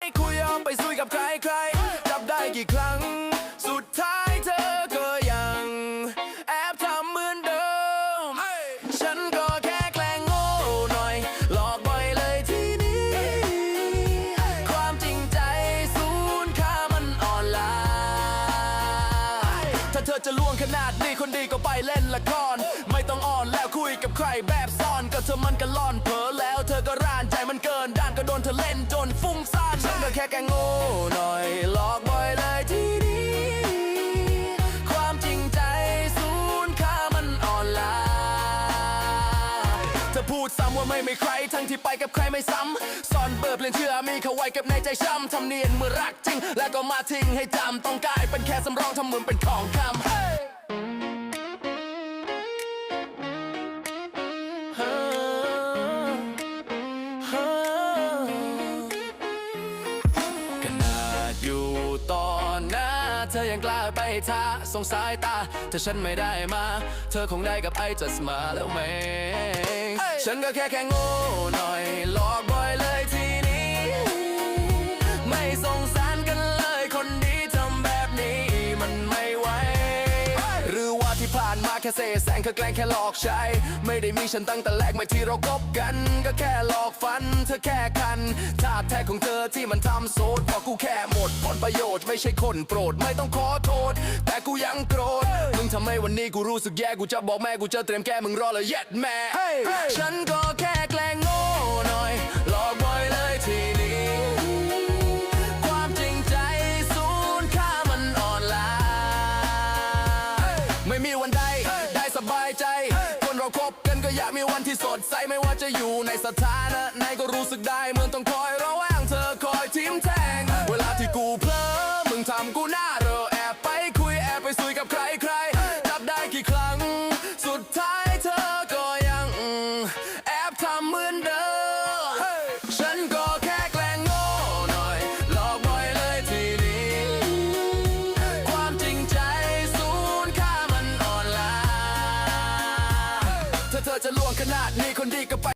ไม่คุยยอมไปซุยกับใครใครจับได้กี่ครั้ง สุดท้ายเธอก็ยัง แอบทำเหมือนเดิม ฉันก็แค่แกล้งโง่หน่อย หลอกบ่อยเลยทีนี้ ความจริงใจศูนย์ค่ามันอ่อนล้าถ้าเธอจะล่วงขนาดนี้คนดีก็ไปเล่นละคร ไม่ต้องอ่อนแล้วคุยกับใครแบบซ่อน ก็เธอมันก็ล่อนเผลอแล้ว เธอก็ร่านใจมันเกินด้านก็โดนเธอเล่นจนฟุ้งซ่านฉันก็ แค่แกงโง่หน่อยหลอกบ่อยเลยทีนี้ความจริงใจศูนย์ค่ามันอ่อนล้าเธอพูดซ้ำว่าไม่มีใคร ทั้งที่ไปกับใครไม่ซ้ำซ่อนเบิร์เลี่ยนเชื่อมีเขาไว้กับในใจช้ำทำเนียนเมื่อรักจริง แล้วก็มาทิ้งให้จำต้องกลายเป็นแค่สำรองทำเหมือนเป็นของคำ ยังกล้าไปท้าส่งสายตา ถ้าฉันไม่ได้มา เธอคงได้กับไอ้จัสมาแล้วไหม ฉันก็แค่แค่โง่หน่อยหลอก ค่เสแสร้งแค่แกล้งแค่หลอกใช้ ไม่ได้มีฉันตั้งแต่แรกไม่ที่เราคบกัน ก็แค่หลอกฟัน เธอแค่คันท่าแท้ของเธอที่มันทำโซดเพราะกูแค่หมดผลประโยชน์ไม่ใช่คนโปรดไม่ต้องขอโทษ แต่กูยังโกรธมึงทำให้วันนี้กูรู้สึกแย่กูจะบอกแม่กูจะเตรียมแก้มึงรอเลยเย็ดแม่ฉันก็แค่แกันที่สดใสไม่ว่าจะอยู่ในสถานะไหนก็รู้สึกได้เหมือนต้องคอยระแวงเธอคอยทิ้มแทง เวลาที่กูเพลอมึงทำกูหน้าเรอ เธอจะล่วงขนาดนี้คนดีก็ไป